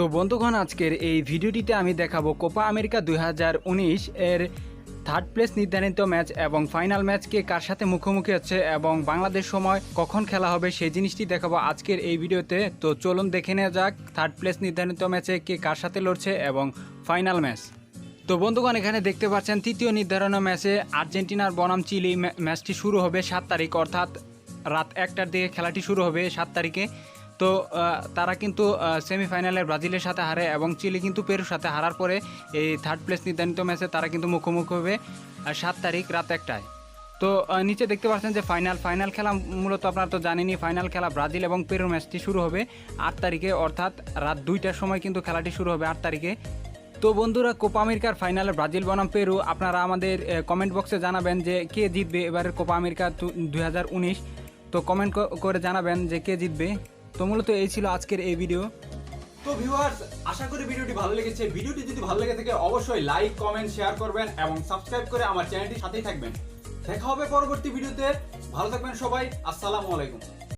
তো বন্ধুগণ, আজকের এই ভিডিওটিতে আমি দেখাবো কোপা আমেরিকা দুই হাজার উনিশ এর থার্ড প্লেস নির্ধারিত ম্যাচ এবং ফাইনাল ম্যাচ কে কার সাথে মুখোমুখি হচ্ছে এবং বাংলাদেশ সময় কখন খেলা হবে সেই জিনিসটি দেখাবো আজকের এই ভিডিওতে। তো চলুন দেখে নেওয়া যাক থার্ড প্লেস নির্ধারিত ম্যাচে কে কার সাথে লড়ছে এবং ফাইনাল ম্যাচ তো বন্ধুগণ, এখানে দেখতে পাচ্ছেন তৃতীয় নির্ধারণ ম্যাচে আর্জেন্টিনার বনাম চিলি ম্যা- ম্যাচটি শুরু হবে সাত তারিখ, অর্থাৎ রাত একটার দিকে খেলাটি শুরু হবে সাত তারিখে। তো তারা কিন্তু সেমিফাইনালে ব্রাজিলের সাথে হারে এবং চিলি কিন্তু পেরুর সাথে হারার পরে এই থার্ড প্লেস নির্ধারিত ম্যাচে তারা কিন্তু মুখোমুখি হবে সাত তারিখ রাত একটায়। তো নিচে দেখতে পাচ্ছেন যে ফাইনাল ফাইনাল খেলা মূলত আপনারা তো জানেনই ফাইনাল খেলা ব্রাজিল এবং পেরুর ম্যাচটি শুরু হবে আট তারিখে, অর্থাৎ রাত দুইটার সময় কিন্তু খেলাটি শুরু হবে আট তারিখে। তো বন্ধুরা, কোপা আমেরিকার ফাইনালে ব্রাজিল বনাম পেরু। আপনারা আমাদের কমেন্ট বক্সে জানাবেন যে কে জিতবে এবারের কোপা আমেরিকা দুই হাজার উনিশ। তো কমেন্ট করে জানাবেন যে কে জিতবে। তো মূলত এই ছিল আজকের এই ভিডিও তো ভিউয়ার্স আশা করি ভিডিওটি ভালো লেগেছে। ভিডিওটি যদি ভালো লেগে থাকে, অবশ্যই লাইক কমেন্ট শেয়ার করবেন এবং সাবস্ক্রাইব করে আমার চ্যানেলটির সাথেই থাকবেন। দেখা হবে পরবর্তী ভিডিওতে ভালো থাকবেন সবাই। আসসালামু আলাইকুম।